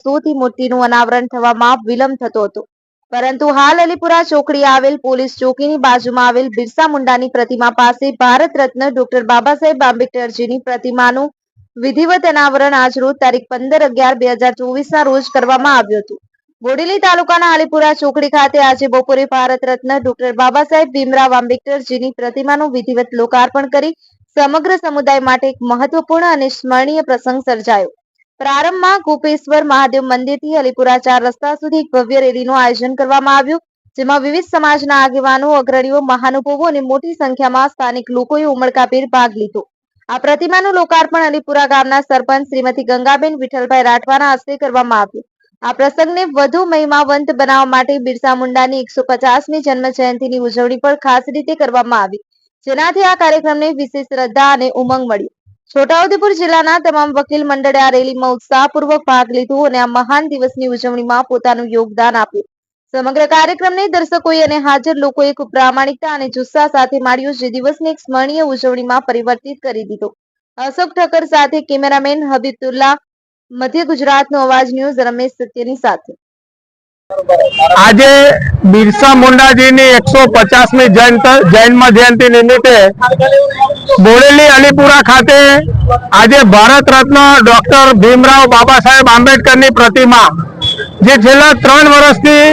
વર્ષોથી મૂર્તિનું અનાવરણ થવામાં વિલંબ થતો હતો. પરંતુ હાલ અલીપુરા ચોકડી આવેલ પોલીસ ચોકીની બાજુમાં આવેલ બિરસા મુંડાની પ્રતિમા પાસે ભારત રત્ન ડોક્ટર બાબા સાહેબ આંબેડકરજીની પ્રતિમાનું વિધિવત અનાવરણ આજરોજ તારીખ પંદર અગિયાર બે હજાર ચોવીસના રોજ કરવામાં આવ્યું હતું. બોડેલી તાલુકાના અલીપુરા ચોકડી ખાતે આજે બપોરે ભારત રત્ન ડોક્ટર બાબા સાહેબ ભીમરાવ આંબેડકરજીની પ્રતિમાનું વિધિવત લોકાર્પણ કરી સમગ્ર સમુદાય માટે એક મહત્વપૂર્ણ અને સ્મરણીય પ્રસંગ સર્જાયો. પ્રારંભમાં ગોપેશ્વર મહાદેવ મંદિરથી હલીપુરા ચાર રસ્તા સુધી ભવ્ય રેલીનું આયોજન કરવામાં આવ્યું, જેમાં વિવિધ સમાજના આગેવાનો, અગ્રણીઓ, મહાનુભાવો અને મોટી સંખ્યામાં સ્થાનિક લોકોએ ઉમળકાભેર ભાગ લીધો. આ પ્રતિમાનું લોકાર્પણ અલીપુરા ગામના સરપંચ શ્રીમતી ગંગાબેન વિઠ્ઠલભાઈ રાઠવાના હસ્તે કરવામાં આવ્યું. આ પ્રસંગને વધુ મહિમાવંત બનાવવા માટે બિરસા મુંડાની એકસો પચાસમી જન્મ જયંતિની ઉજવણી પણ ખાસ રીતે કરવામાં આવી. જેનાથી આ કાર્યક્રમને વિશેષ શ્રદ્ધા અને ઉમંગ મળ્યો. છોટાઉદેપુર જિલ્લાના તમામ વકીલ મંડળે આ રેલીમાં ઉત્સાહપૂર્વક ભાગ લીધો અને આ મહાન દિવસની ઉજવણીમાં પોતાનું યોગદાન આપ્યું. સમગ્ર કાર્યક્રમને દર્શકોએ અને હાજર લોકોએ ખૂબ પ્રામાણિકતા અને જુસ્સા સાથે માણ્યો, જે દિવસને એક સ્મરણીય ઉજવણીમાં પરિવર્તિત કરી દીધો. અશોક ઠક્કર સાથે કેમેરામેન હબીબુલ્લા મધ્ય ગુજરાતનો અવાજ ન્યૂઝ, રમેશ સત્યની સાથે. આજે બિરસા મુંડાજીની એકસો પચાસમી જન્મ જયંતિ નિમિત્તે બોડેલી અલીપુરા ખાતે આજે ભારત રત્ન ડોક્ટર ભીમરાવ બાબા સાહેબ આંબેડકરની પ્રતિમા, જે છેલ્લા ત્રણ વર્ષથી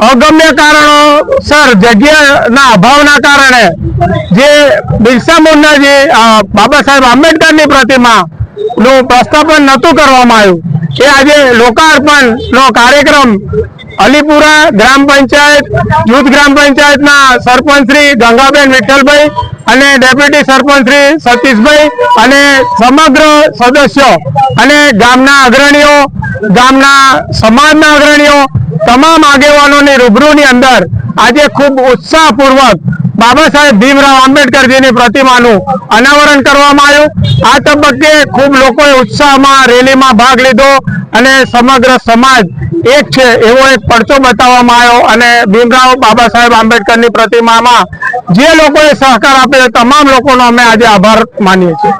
અગમ્ય કારણોસર જગ્યાના અભાવના કારણે જે બિરસા મુંડાજી અ, બાબા સાહેબ આંબેડકરની પ્રતિમા નું પ્રસ્થાપન નહોતું કરવામાં આવ્યું. એ આજે લોકાર્પણ નો કાર્યક્રમ અલીપુરા ગ્રામ પંચાયત જૂથ ગ્રામ પંચાયતના સરપંચ શ્રી ગંગાબેન વિઠ્ઠલભાઈ અને ડેપ્યુટી સરપંચ શ્રી સતીશભાઈ અને સમગ્ર સદસ્યો અને ગામના અગ્રણીઓ ગામના સમાજના અગ્રણીઓ તમામ આગેવાનોની રૂબરૂની અંદર આજે ખૂબ ઉત્સાહપૂર્વક બાબા સાહેબ ભીમરાવ આંબેડકરજીની પ્રતિમાનું અનાવરણ કરવામાં આવ્યું. આ તબક્કે ખૂબ લોકોએ ઉત્સાહમાં રેલીમાં ભાગ લીધો અને સમગ્ર સમાજ એક છે એવો એક પડચો બતાવવામાં આવ્યો અને ભીમરાવ બાબા સાહેબ આંબેડકરની પ્રતિમામાં જે લોકોએ સહકાર આપ્યો તમામ લોકોનો અમે આજે આભાર માનીએ છીએ.